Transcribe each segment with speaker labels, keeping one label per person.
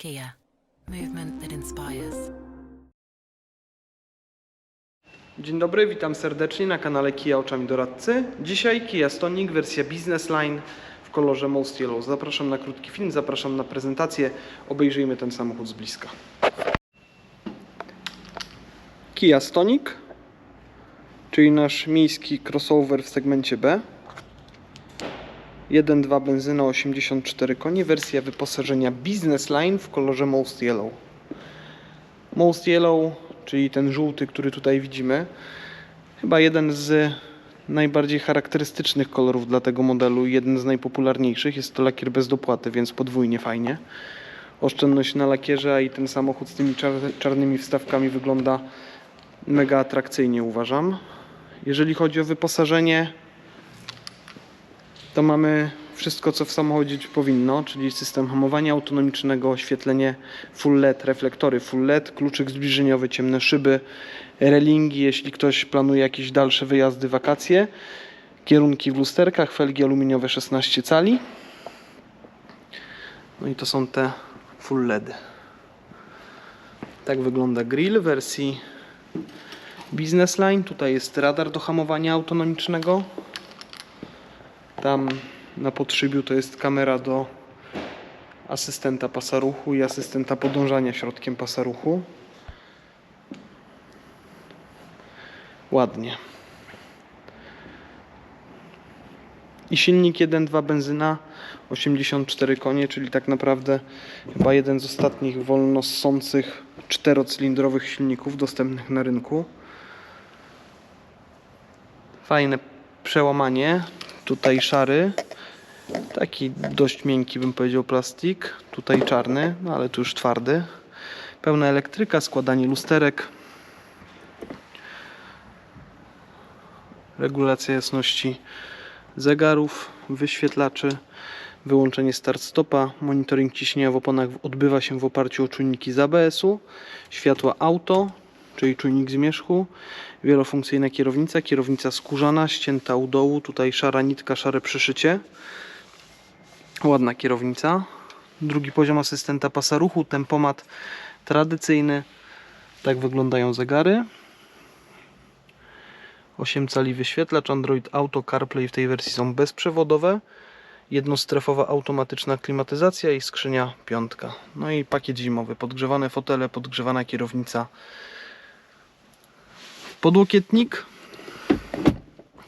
Speaker 1: Kia, movement that inspires.
Speaker 2: Dzień dobry, witam serdecznie na kanale Kia Oczami Doradcy. Dzisiaj Kia Stonic wersja Business Line w kolorze Most Yellow. Zapraszam na krótki film, zapraszam na prezentację. Obejrzyjmy ten samochód z bliska. Kia Stonic, czyli nasz miejski crossover w segmencie B. 1.2 benzyna 84 konie, wersja wyposażenia Business Line w kolorze Most Yellow. Most Yellow, czyli ten żółty, który tutaj widzimy, chyba jeden z najbardziej charakterystycznych kolorów dla tego modelu, jeden z najpopularniejszych. Jest to lakier bez dopłaty, więc podwójnie fajnie. Oszczędność na lakierze, i ten samochód z tymi czar- czarnymi wstawkami wygląda mega atrakcyjnie, uważam. Jeżeli chodzi o wyposażenie, to mamy wszystko, co w samochodzie powinno, czyli system hamowania autonomicznego, oświetlenie full LED, reflektory full LED, kluczyk zbliżeniowy, ciemne szyby, relingi, jeśli ktoś planuje jakieś dalsze wyjazdy, wakacje, kierunki w lusterkach, felgi aluminiowe 16 cali. No i to są te full LEDy. Tak wygląda grill w wersji Business Line. Tutaj jest radar do hamowania autonomicznego. Tam na podszybiu to jest kamera do asystenta pasa ruchu i asystenta podążania środkiem pasa ruchu. Ładnie. I silnik 1.2 benzyna 84 konie, czyli tak naprawdę chyba jeden z ostatnich wolno ssących czterocylindrowych silników dostępnych na rynku. Fajne przełamanie. Tutaj szary. Taki dość miękki bym powiedział plastik. Tutaj czarny, no ale tu już twardy. Pełna elektryka, składanie lusterek. Regulacja jasności zegarów, wyświetlaczy, wyłączenie start-stopa, monitoring ciśnienia w oponach odbywa się w oparciu o czujniki z ABS-u, światła auto, czyli czujnik zmierzchu, wielofunkcyjna kierownica, kierownica skórzana, ścięta u dołu, tutaj szara nitka, szare przyszycie. Ładna kierownica. Drugi poziom asystenta pasa ruchu, tempomat tradycyjny. Tak wyglądają zegary. 8 cali wyświetlacz, Android Auto, CarPlay w tej wersji są bezprzewodowe. Jednostrefowa automatyczna klimatyzacja i skrzynia piątka. No i pakiet zimowy, podgrzewane fotele, podgrzewana kierownica. Podłokietnik.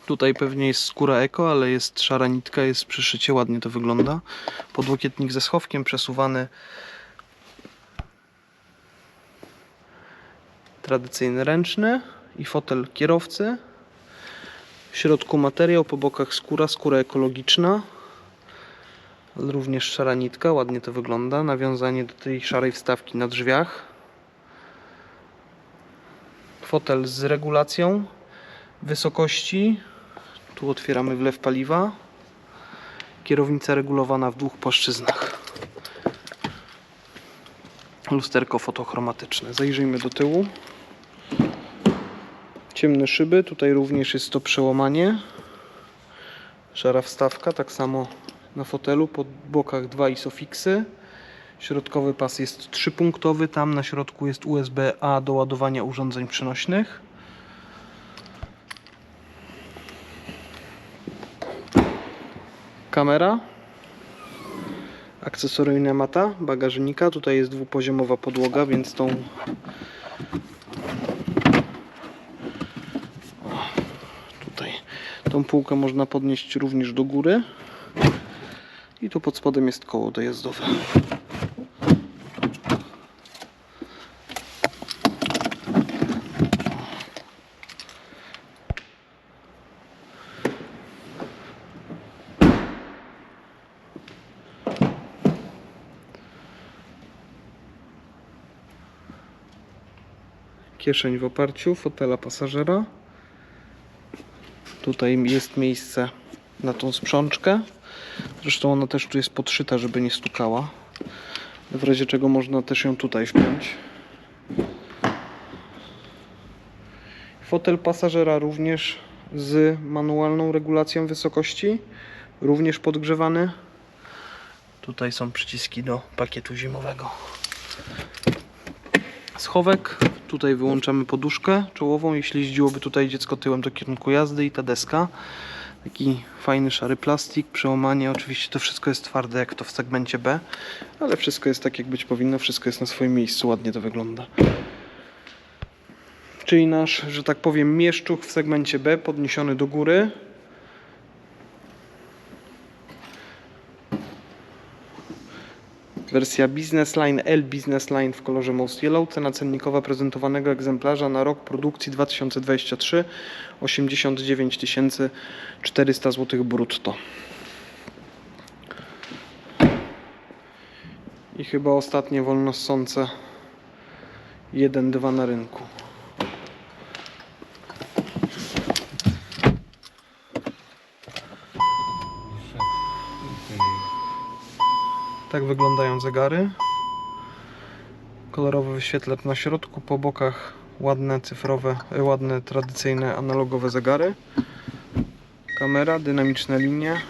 Speaker 2: Tutaj pewnie jest skóra eko, ale jest szara nitka, jest przyszycie, ładnie to wygląda. Podłokietnik ze schowkiem przesuwany. Tradycyjny ręczny i fotel kierowcy. W środku materiał, po bokach skóra, skóra ekologiczna. Również szara nitka, ładnie to wygląda. Nawiązanie do tej szarej wstawki na drzwiach. Fotel z regulacją wysokości. Tu otwieramy wlew paliwa. Kierownica regulowana w dwóch płaszczyznach. Lusterko fotochromatyczne. Zajrzyjmy do tyłu. Ciemne szyby, tutaj również jest to przełamanie. Szara wstawka, tak samo na fotelu, po bokach dwa isofiksy. Środkowy pas jest trzypunktowy, tam na środku jest USB-A do ładowania urządzeń przenośnych. Kamera. Akcesoryjna mata bagażnika. Tutaj jest dwupoziomowa podłoga, więc tą Tutaj tą półkę można podnieść również do góry. I tu pod spodem jest koło dojazdowe. Kieszeń w oparciu fotela pasażera. Tutaj jest miejsce na tą sprzączkę. Zresztą ona też tu jest podszyta, żeby nie stukała. W razie czego można też ją tutaj wpiąć. Fotel pasażera również z manualną regulacją wysokości. Również podgrzewany. Tutaj są przyciski do pakietu zimowego. Schowek. Tutaj wyłączamy poduszkę czołową, jeśli jeździłoby tutaj dziecko tyłem do kierunku jazdy i ta deska. Taki fajny szary plastik, przełamanie. Oczywiście to wszystko jest twarde jak to w segmencie B, ale wszystko jest tak jak być powinno, wszystko jest na swoim miejscu, ładnie to wygląda. Czyli nasz, że tak powiem, mieszczuch w segmencie B podniesiony do góry. Wersja Business Line L Business Line w kolorze Most Yellow. Cena cennikowa prezentowanego egzemplarza na rok produkcji 2023 89 400 zł brutto. I chyba ostatnie wolnossące 1-2 na rynku. Tak wyglądają zegary. Kolorowy wyświetlacz na środku, po bokach ładne cyfrowe, ładne tradycyjne analogowe zegary. Kamera, dynamiczne linie.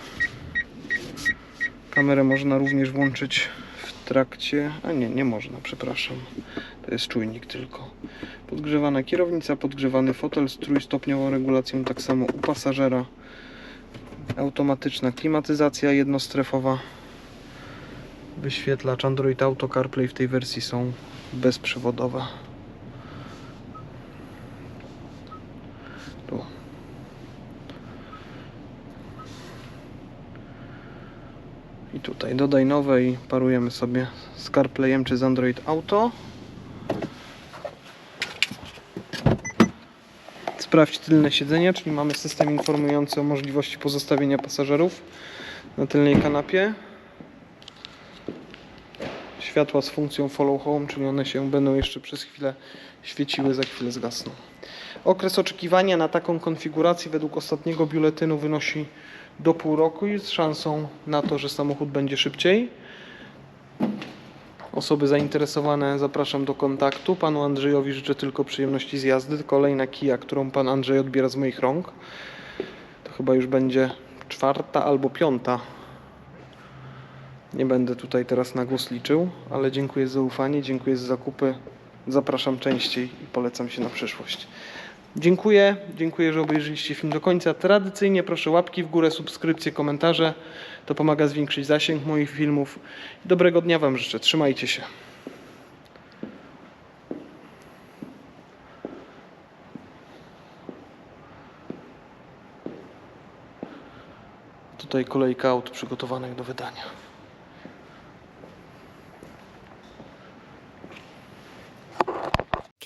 Speaker 2: Kamerę można również włączyć w trakcie, a nie, nie można, przepraszam. To jest czujnik tylko. Podgrzewana kierownica, podgrzewany fotel z trójstopniową regulacją, tak samo u pasażera. Automatyczna klimatyzacja jednostrefowa. Wyświetlacz Android Auto CarPlay w tej wersji są bezprzewodowe. Tu. I tutaj dodaj nowe i parujemy sobie z CarPlayem czy z Android Auto. Sprawdź tylne siedzenie, czyli mamy system informujący o możliwości pozostawienia pasażerów na tylnej kanapie światła z funkcją follow home, czyli one się będą jeszcze przez chwilę świeciły, za chwilę zgasną. Okres oczekiwania na taką konfigurację według ostatniego biuletynu wynosi do pół roku i z szansą na to, że samochód będzie szybciej. Osoby zainteresowane zapraszam do kontaktu. Panu Andrzejowi życzę tylko przyjemności z jazdy. Kolejna kija, którą pan Andrzej odbiera z moich rąk. To chyba już będzie czwarta albo piąta nie będę tutaj teraz na głos liczył, ale dziękuję za zaufanie, dziękuję za zakupy. Zapraszam częściej i polecam się na przyszłość. Dziękuję, dziękuję, że obejrzeliście film do końca. Tradycyjnie proszę łapki w górę, subskrypcje, komentarze. To pomaga zwiększyć zasięg moich filmów. Dobrego dnia Wam życzę. Trzymajcie się. Tutaj kolejka aut przygotowanych do wydania.